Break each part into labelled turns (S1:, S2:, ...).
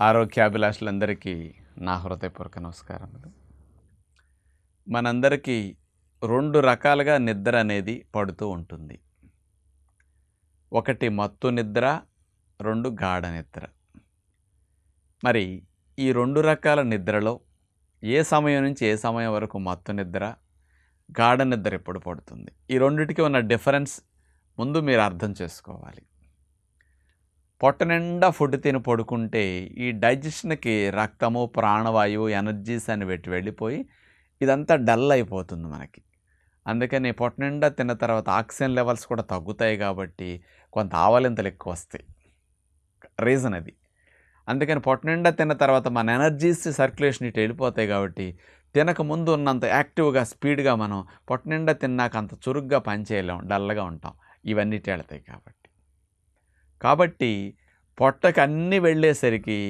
S1: ఆరోగ్యాభిలాషులందరికీ నా హృదయపూర్వక నమస్కారములు. మనందరికీ రెండు రకాలుగా నిద్ర అనేది పడుతూ ఉంటుంది. ఒకటి మత్తు నిద్ర రెండు గాఢ నిద్ర. మరి ఈ రెండు రకాల నిద్రలో ఏ సమయం నుంచి ఏ సమయం వరకు మత్తు నిద్ర గాఢ నిద్ర ఎప్పుడు పడుతుంది? ఈ రెండిటికి ఉన్న డిఫరెన్స్ ముందు మీరు అర్థం చేసుకోవాలి. పొట్ట నిండా ఫుడ్ తిని పడుకుంటే ఈ డైజెషన్కి రక్తము ప్రాణవాయువు ఎనర్జీస్ అని పెట్టి వెళ్ళిపోయి ఇదంతా డల్ అయిపోతుంది మనకి. అందుకని పొట్ట నిండా తిన్న తర్వాత ఆక్సిజన్ లెవెల్స్ కూడా తగ్గుతాయి కాబట్టి కొంత ఆవలింతలు ఎక్కువ వస్తాయి. రీజన్ అది. అందుకని పొట్ట నిండా తిన్న తర్వాత మన ఎనర్జీస్ సర్క్యులేషన్ ఇటు వెళ్ళిపోతాయి కాబట్టి తినక ముందు ఉన్నంత యాక్టివ్గా స్పీడ్గా మనం పొట్ట నిండా తిన్నాక అంత చురుగ్గా పనిచేయలేం డల్గా ఉంటాం. ఇవన్నీ వెళతాయి కాబట్టి. కాబట్టి పొట్టకి అన్నీ వెళ్ళేసరికి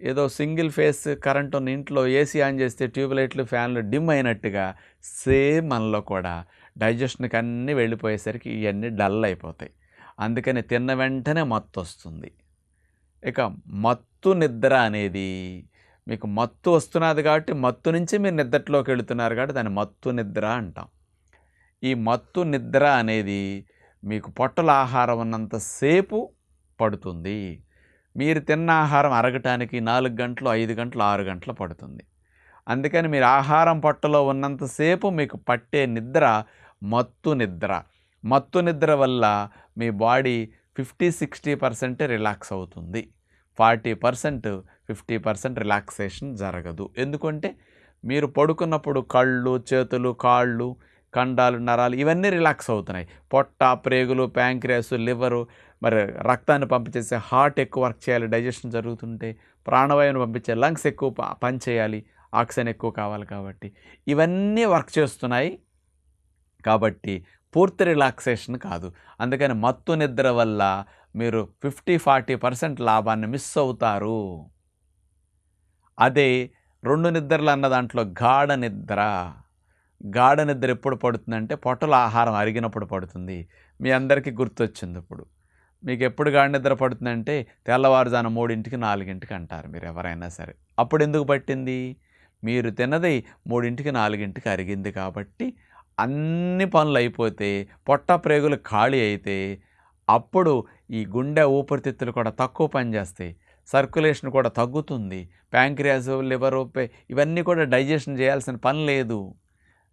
S1: ఏదో సింగిల్ ఫేస్ కరెంట్ ఉన్న ఇంట్లో ఏసీ ఆన్ చేస్తే ట్యూబ్లైట్లు ఫ్యాన్లు డిమ్ అయినట్టుగా సేమ్ మనలో కూడా డైజెషన్కి అన్నీ వెళ్ళిపోయేసరికి ఇవన్నీ డల్ అయిపోతాయి. అందుకని తిన్న వెంటనే మత్తు వస్తుంది. ఇక మత్తు నిద్ర అనేది మీకు మత్తు వస్తున్నది కాబట్టి మత్తు నుంచి మీరు నిద్రలోకి వెళుతున్నారు కాబట్టి దాన్ని మత్తు నిద్ర అంటాం. ఈ మత్తు నిద్ర అనేది మీకు పొట్టల ఆహారం ఉన్నంతసేపు పడుతుంది. మీరు తిన్న ఆహారం అరగటానికి నాలుగు గంటలు ఐదు గంటలు ఆరు గంటలు పడుతుంది. అందుకని మీరు ఆహారం పొట్టలో ఉన్నంతసేపు మీకు పట్టే నిద్ర మత్తు నిద్ర. మత్తు నిద్ర వల్ల మీ బాడీ ఫిఫ్టీ సిక్స్టీ పర్సెంటే రిలాక్స్ అవుతుంది. Forty percent fifty percent relaxation జరగదు. ఎందుకంటే మీరు పడుకున్నప్పుడు కళ్ళు చేతులు కాళ్ళు కండాలు నరాలు ఇవన్నీ రిలాక్స్ అవుతున్నాయి. పొట్ట ప్రేగులు ప్యాంక్రియాస్ లివరు మరి రక్తాన్ని పంపించేసే హార్ట్ ఎక్కువ వర్క్ చేయాలి డైజెషన్ జరుగుతుంటే ప్రాణవాయువుని పంపించే లంగ్స్ ఎక్కువ ప- పని చేయాలి ఆక్సిజన్ ఎక్కువ కావాలి కాబట్టి. ఇవన్నీ వర్క్ చేస్తున్నాయి కాబట్టి పూర్తి రిలాక్సేషన్ కాదు. అందుకని మత్తు నిద్ర వల్ల మీరు ఫిఫ్టీ ఫార్టీ పర్సెంట్ లాభాన్ని మిస్ అవుతారు. అదే రెండు నిద్రలు అన్న దాంట్లో గాఢ నిద్ర. గాఢ నిద్ర ఎప్పుడు పడుతుందంటే పొట్టలో ఆహారం అరిగినప్పుడు పడుతుంది. మీ అందరికీ గుర్తొచ్చింది ఇప్పుడు. మీకు ఎప్పుడు గాఢ నిద్ర పడుతుందంటే తెల్లవారుజాన మూడింటికి నాలుగింటికి అంటారు మీరు ఎవరైనా సరే. అప్పుడు ఎందుకు పట్టింది? మీరు తిన్నది మూడింటికి నాలుగింటికి అరిగింది కాబట్టి అన్ని పనులు అయిపోతే పొట్ట ప్రేగులు ఖాళీ అయితే అప్పుడు ఈ గుండె ఊపిరితిత్తులు కూడా తక్కువ పనిచేస్తాయి సర్క్యులేషన్ కూడా తగ్గుతుంది. ప్యాంక్రియాస్ లివర్ ఇవన్నీ కూడా డైజెషన్ చేయాల్సిన పని లేదు.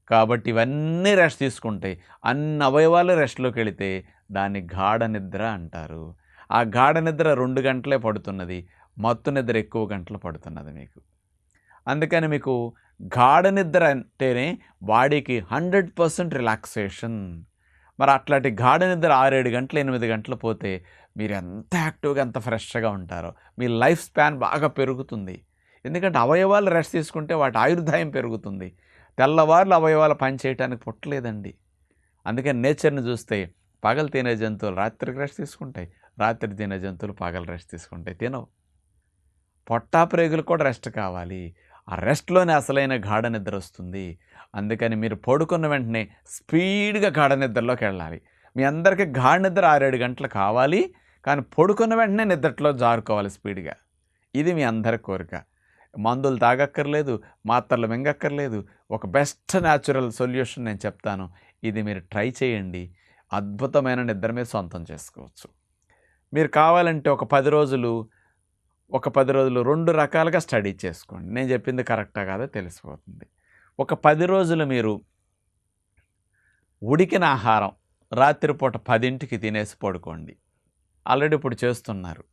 S1: కాబట్టి ఇవన్నీ రెస్ట్ తీసుకుంటాయి అన్ని అవయవాలు రెస్ట్లోకి వెళితే దాన్ని గాఢ నిద్ర అంటారు. ఆ గాఢ నిద్ర రెండు గంటలే పడుతున్నది మత్తు నిద్ర ఎక్కువ గంటలు పడుతున్నది మీకు. అందుకని మీకు గాఢ నిద్ర అంటేనే బాడీకి హండ్రెడ్ పర్సెంట్ రిలాక్సేషన్ మరి అట్లాంటి గాఢ నిద్ర ఆరేడు గంటలు ఎనిమిది గంటలు పోతే మీరు ఎంత యాక్టివ్గా ఎంత ఫ్రెష్గా ఉంటారో మీ లైఫ్ స్పాన్ బాగా పెరుగుతుంది. ఎందుకంటే అవయవాలు రెస్ట్ తీసుకుంటే వాటి ఆయుర్దాయం పెరుగుతుంది. తెల్లవారులు అవయవాలు పనిచేయటానికి పుట్టలేదండి. అందుకని నేచర్ని చూస్తే పగలు తినే జంతువులు రాత్రికి రెస్ట్ తీసుకుంటాయి. రాత్రి తినే జంతువులు పగలు రెస్ట్ తీసుకుంటాయి. తినవు. పొట్టా ప్రేగులు కూడా రెస్ట్ కావాలి. ఆ రెస్ట్లోనే అసలైన గాఢ నిద్ర వస్తుంది. అందుకని మీరు పడుకున్న వెంటనే స్పీడ్గా గాఢ నిద్రలోకి వెళ్ళాలి. మీ అందరికీ గాఢ నిద్ర ఆరేడు గంటలు కావాలి. కానీ పడుకున్న వెంటనే నిద్రలో జారుకోవాలి స్పీడ్గా. ఇది మీ అందరి కోరిక. మందులు తాగక్కర్లేదు మాత్రలు మింగక్కర్లేదు ఒక బెస్ట్ న్యాచురల్ సొల్యూషన్ నేను చెప్తాను. ఇది మీరు ట్రై చేయండి. అద్భుతమైన నిద్ర మీద సొంతం చేసుకోవచ్చు. మీరు కావాలంటే ఒక పది రోజులు ఒక పది రోజులు రెండు రకాలుగా స్టడీ చేసుకోండి. నేను చెప్పింది కరెక్టా కాదో తెలిసిపోతుంది. ఒక పది రోజులు మీరు ఉడికిన ఆహారం రాత్రిపూట పదింటికి తినేసి పడుకోండి. ఆల్రెడీ ఇప్పుడు చేస్తున్నారు.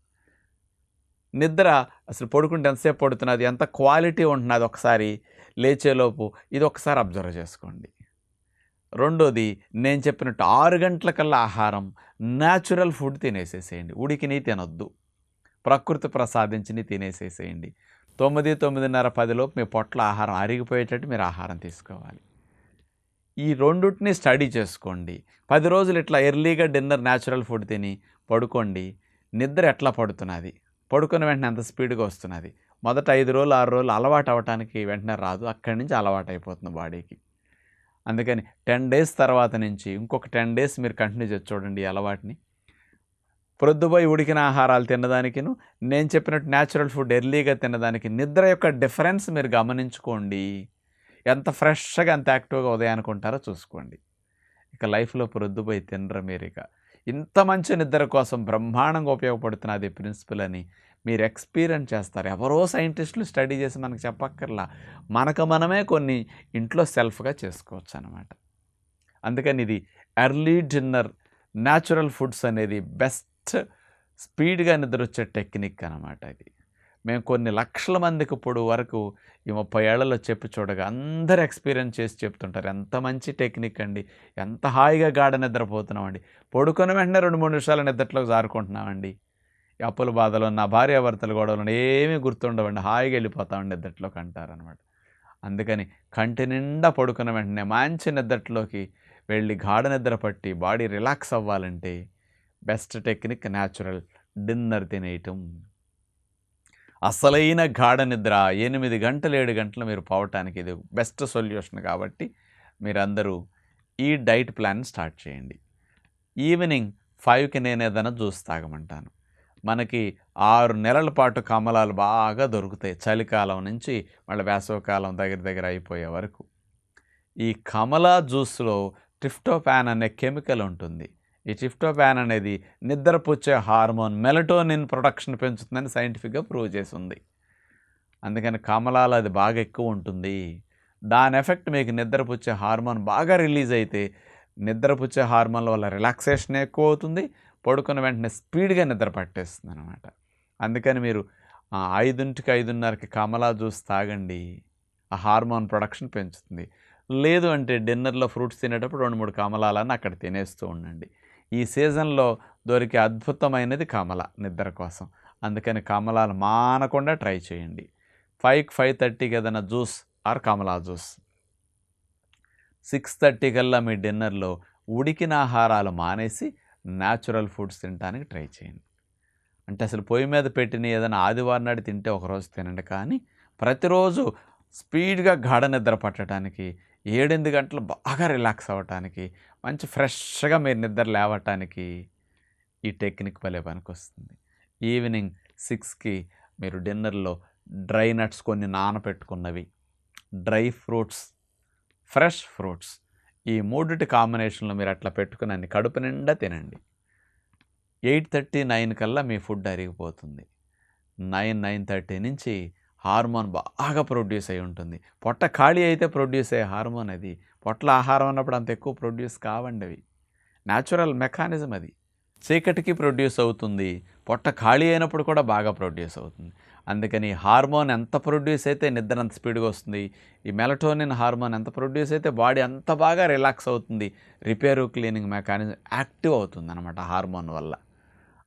S1: నిద్ర అసలు పడుకుంటే ఎంతసేపు పడుతున్నది? ఎంత క్వాలిటీ ఉంటున్నది? ఒకసారి లేచేలోపు ఇది ఒకసారి అబ్జర్వ్ చేసుకోండి. రెండోది నేను చెప్పినట్టు ఆరు గంటలకల్లా ఆహారం న్యాచురల్ ఫుడ్ తినేసేసేయండి. ఉడికిని తినొద్దు. ప్రకృతి ప్రసాదించిని తినేసేసేయండి. తొమ్మిది తొమ్మిదిన్నర పదిలోపు మీ పొట్ల ఆహారం అరిగిపోయేటట్టు మీరు ఆహారం తీసుకోవాలి. ఈ రెండుటిని స్టడీ చేసుకోండి. పది రోజులు ఇట్లా ఎర్లీగా డిన్నర్ న్యాచురల్ ఫుడ్ తిని పడుకోండి. నిద్ర ఎట్లా పడుతున్నది? పడుకున్న వెంటనే ఎంత స్పీడ్గా వస్తున్నది? మొదట ఐదు రోజులు ఆరు రోజులు అలవాటు అవ్వటానికి వెంటనే రాదు. అక్కడి నుంచి అలవాటు అయిపోతుంది బాడీకి. అందుకని టెన్ డేస్ తర్వాత నుంచి ఇంకొక టెన్ డేస్ మీరు కంటిన్యూ చేసి చూడండి ఈ అలవాటుని. ప్రొద్దుపోయి ఉడికిన ఆహారాలు తినడానికిను నేను చెప్పినట్టు న్యాచురల్ ఫుడ్ ఎర్లీగా తినడానికి నిద్ర యొక్క డిఫరెన్స్ మీరు గమనించుకోండి. ఎంత ఫ్రెష్గా ఎంత యాక్టివ్గా ఉదయానికి ఉంటారో చూసుకోండి. ఇక లైఫ్లో ప్రొద్దుపోయి తినరు మీరు ఇక. ఇంత మంచి నిద్ర కోసం బ్రహ్మాండంగా ఉపయోగపడుతున్నది ప్రిన్సిపల్ అని మీరు ఎక్స్పీరియన్స్ చేస్తారు. ఎవరో సైంటిస్టులు స్టడీ చేసి మనకు చెప్పక్కర్లా. మనకు మనమే కొన్ని ఇంట్లో సెల్ఫ్గా చేసుకోవచ్చు అనమాట అందుకని ఇది ఎర్లీ డిన్నర్ న్యాచురల్ ఫుడ్స్ అనేది బెస్ట్ స్పీడ్గా నిద్ర వచ్చే టెక్నిక్ అనమాట ఇది. మేము కొన్ని లక్షల మందికి ఇప్పుడు వరకు ఈ ముప్పై ఏళ్ళలో చెప్పి చూడగా అందరు ఎక్స్పీరియన్స్ చేసి చెప్తుంటారు. ఎంత మంచి టెక్నిక్ అండి. ఎంత హాయిగా గాఢ నిద్రపోతున్నామండి. పడుకున్న వెంటనే రెండు మూడు నిమిషాల నిద్రలోకి జారుకుంటున్నామండి. అప్పుల బాధలు నా భార్యాభర్తలు గొడవలు ఏమీ గుర్తుండవండి హాయిగా వెళ్ళిపోతామండి నిద్రలోకి అంటారనమాట అందుకని కంటి నిండా పడుకున్న వెంటనే మంచి నిద్రలోకి వెళ్ళి గాఢ నిద్ర పట్టి బాడీ రిలాక్స్ అవ్వాలంటే బెస్ట్ టెక్నిక్ న్యాచురల్ డిన్నర్ తినేయటం. అసలైన గాఢ నిద్ర ఎనిమిది గంటలు ఏడు గంటలు మీరు పోవటానికి ఇది బెస్ట్ సొల్యూషన్ కాబట్టి మీరందరూ ఈ డైట్ ప్లాన్ స్టార్ట్ చేయండి. ఈవినింగ్ ఫైవ్కి నేను ఏదైనా జ్యూస్ తాగమంటాను. మనకి ఆరు నెలల పాటు కమలాలు బాగా దొరుకుతాయి. చలికాలం నుంచి మళ్ళీ వేసవకాలం దగ్గర దగ్గర అయిపోయే వరకు. ఈ కమలా జ్యూస్లో ట్రిఫ్టోపాన్ అనే కెమికల్ ఉంటుంది. ఈ ట్రిఫ్టోపాన్ అనేది నిద్రపుచ్చే హార్మోన్ మెలటోనిన్ ప్రొడక్షన్ పెంచుతుందని సైంటిఫిక్గా ప్రూవ్ చేసింది. అందుకని కమలాలు అది బాగా ఎక్కువ ఉంటుంది. దాని ఎఫెక్ట్ మీకు నిద్రపుచ్చే హార్మోన్ బాగా రిలీజ్ అయితే నిద్రపుచ్చే హార్మోన్ల వల్ల రిలాక్సేషన్ ఎక్కువ అవుతుంది. పడుకున్న వెంటనే స్పీడ్గా నిద్ర పట్టేస్తుంది అనమాట అందుకని మీరు ఐదింటికి ఐదున్నరకి కమలా జ్యూస్ తాగండి. ఆ హార్మోన్ ప్రొడక్షన్ పెంచుతుంది. లేదు అంటే డిన్నర్లో ఫ్రూట్స్ తినేటప్పుడు రెండు మూడు కమలాలని అక్కడ తినేస్తూ ఉండండి. ఈ సీజన్లో దొరికే అద్భుతమైనది కమల నిద్ర కోసం. అందుకని కమలాలు మానకుండా ట్రై చేయండి. ఫైవ్ ఫైవ్ థర్టీకి ఏదైనా జ్యూస్ ఆర్ కమలా జ్యూస్. సిక్స్ థర్టీ కల్లా మీ డిన్నర్లో ఉడికిన ఆహారాలు మానేసి న్యాచురల్ ఫుడ్స్ తినడానికి ట్రై చేయండి. అంటే అసలు పొయ్యి మీద పెట్టిన ఏదైనా ఆదివారం నాడు తింటే ఒకరోజు తినండి. కానీ ప్రతిరోజు స్పీడ్గా గాఢ నిద్ర పట్టడానికి ఏడెనిమిది గంటలు బాగా రిలాక్స్ అవ్వటానికి మంచి ఫ్రెష్గా మీరు నిద్ర లేవటానికి ఈ టెక్నిక్ వలె పనికొస్తుంది. ఈవినింగ్ సిక్స్కి మీరు డిన్నర్లో డ్రై నట్స్ కొన్ని నానపెట్టుకున్నవి. Dry fruits fresh fruits. ఈ మూడిటి కాంబినేషన్లో మీరు అట్లా పెట్టుకుని అన్ని కడుపు నిండా తినండి. ఎయిట్ థర్టీ నైన్ కల్లా మీ ఫుడ్ అరిగిపోతుంది. నైన్ నైన్ థర్టీ నుంచి హార్మోన్ బాగా ప్రొడ్యూస్ అయి ఉంటుంది. పొట్ట ఖాళీ అయితే ప్రొడ్యూస్ అయ్యే హార్మోన్ అది. పొట్ల ఆహారం ఉన్నప్పుడు అంత ఎక్కువ ప్రొడ్యూస్ కావండి అవి. న్యాచురల్ మెకానిజం అది. చీకటికి ప్రొడ్యూస్ అవుతుంది. పొట్ట ఖాళీ అయినప్పుడు కూడా బాగా ప్రొడ్యూస్ అవుతుంది. అందుకని హార్మోన్ ఎంత ప్రొడ్యూస్ అయితే నిద్ర అంత స్పీడ్గా వస్తుంది. ఈ మెలటోనిన్ హార్మోన్ ఎంత ప్రొడ్యూస్ అయితే బాడీ అంత బాగా రిలాక్స్ అవుతుంది. రిపేరు క్లీనింగ్ మెకానిజం యాక్టివ్ అవుతుంది అనమాట హార్మోన్ వల్ల.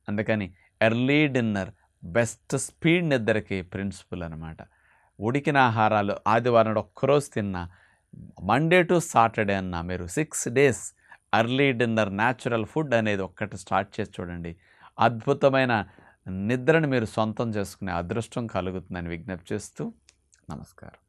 S1: అందుకని ఎర్లీ డిన్నర్ బెస్ట్ స్పీడ్ నిద్రకి ప్రిన్సిపల్ అనమాట ఉడికిన ఆహారాలు ఆదివారం ఒక్కరోజు తిన్నా మండే టు సాటర్డే అన్న మీరు six days early dinner natural food అనేది ఒక్కటి స్టార్ట్ చేసి చూడండి. అద్భుతమైన నిద్రను మీరు సొంతం చేసుకునే అదృష్టం కలుగుతుందని విజ్ఞప్తి చేస్తూ నమస్కారం.